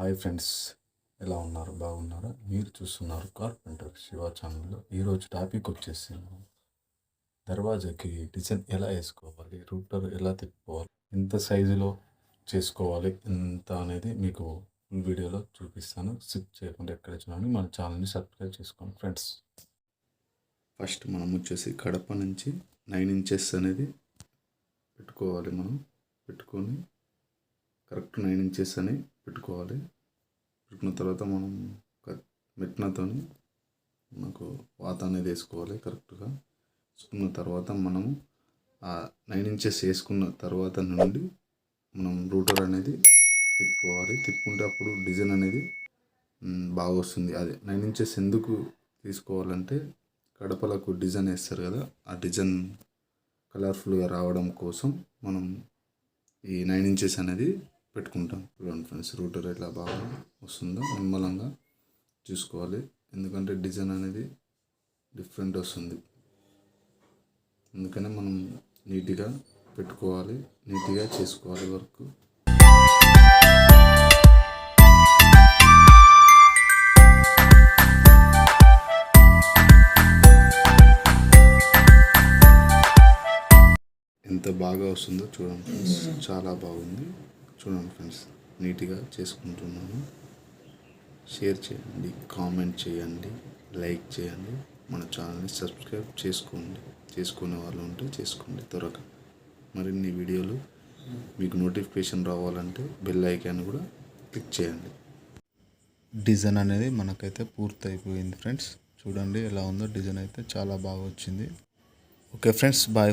Hi friends ఎలా ఉన్నారు? బాగున్నారా? మీరు చూస్తున్నారు కార్పెంటర్ శివ ఛానల్లో. ఈరోజు టాపిక్ వచ్చేసి దర్వాజాకి డిజైన్ ఎలా వేసుకోవాలి రూటర్ ఎలా తిప్పుకోవాలి ఎంత సైజులో చేసుకోవాలి ఎంత అనేది మీకు ఫుల్ వీడియోలో చూపిస్తాను. స్కిప్ చేయకుండా ఎక్కడ చూడండి మన ఛానల్ని సబ్స్క్రైబ్ చేసుకోండి ఫ్రెండ్స్. ఫస్ట్ మనం వచ్చేసి కడప నుంచి నైన్ ఇంచెస్ అనేది పెట్టుకోవాలి మనం. పెట్టుకొని కరెక్ట్ నైన్ ఇంచెస్ అని పెట్టుకోవాలి. పెట్టుకున్న తర్వాత మనం మెట్నతోని మనకు వాత అనేది వేసుకోవాలి కరెక్ట్గా. వేసుకున్న తర్వాత మనము ఆ నైన్ ఇంచెస్ వేసుకున్న తర్వాత నుండి మనం రూటర్ అనేది తిప్పుకోవాలి. తిప్పుకుంటే అప్పుడు డిజైన్ అనేది బాగా వస్తుంది. అదే నైన్ ఇంచెస్ ఎందుకు తీసుకోవాలంటే కడపలకు డిజైన్ వేస్తారు కదా ఆ డిజైన్ కలర్ఫుల్గా రావడం కోసం మనం ఈ నైన్ ఇంచెస్ అనేది పెట్టుకుంటాం. చూడండి ఫ్రెండ్స్ రూటర్ ఎట్లా బాగా వస్తుందో నిమ్మలంగా చూసుకోవాలి. ఎందుకంటే డిజైన్ అనేది డిఫరెంట్ వస్తుంది. అందుకనే మనం నీట్గా పెట్టుకోవాలి. నీట్గా చేసుకోవాలి వర్క్. ఎంత బాగా వస్తుందో చూడండి ఫ్రెండ్స్ చాలా బాగుంది. చూడండి ఫ్రెండ్స్ నీట్గా చేసుకుంటున్నాను. షేర్ చేయండి కామెంట్ చేయండి లైక్ చేయండి. మన ఛానల్ని సబ్స్క్రైబ్ చేసుకోండి. చేసుకునే వాళ్ళు ఉంటే చేసుకోండి త్వరగా. మరిన్ని వీడియోలు మీకు నోటిఫికేషన్ రావాలంటే బెల్ ఐకాన్ కూడా క్లిక్ చేయండి. డిజైన్ అనేది మనకైతే పూర్తి అయిపోయింది ఫ్రెండ్స్. చూడండి ఎలా ఉందో డిజైన్ అయితే చాలా బాగా వచ్చింది. Okay friends bye.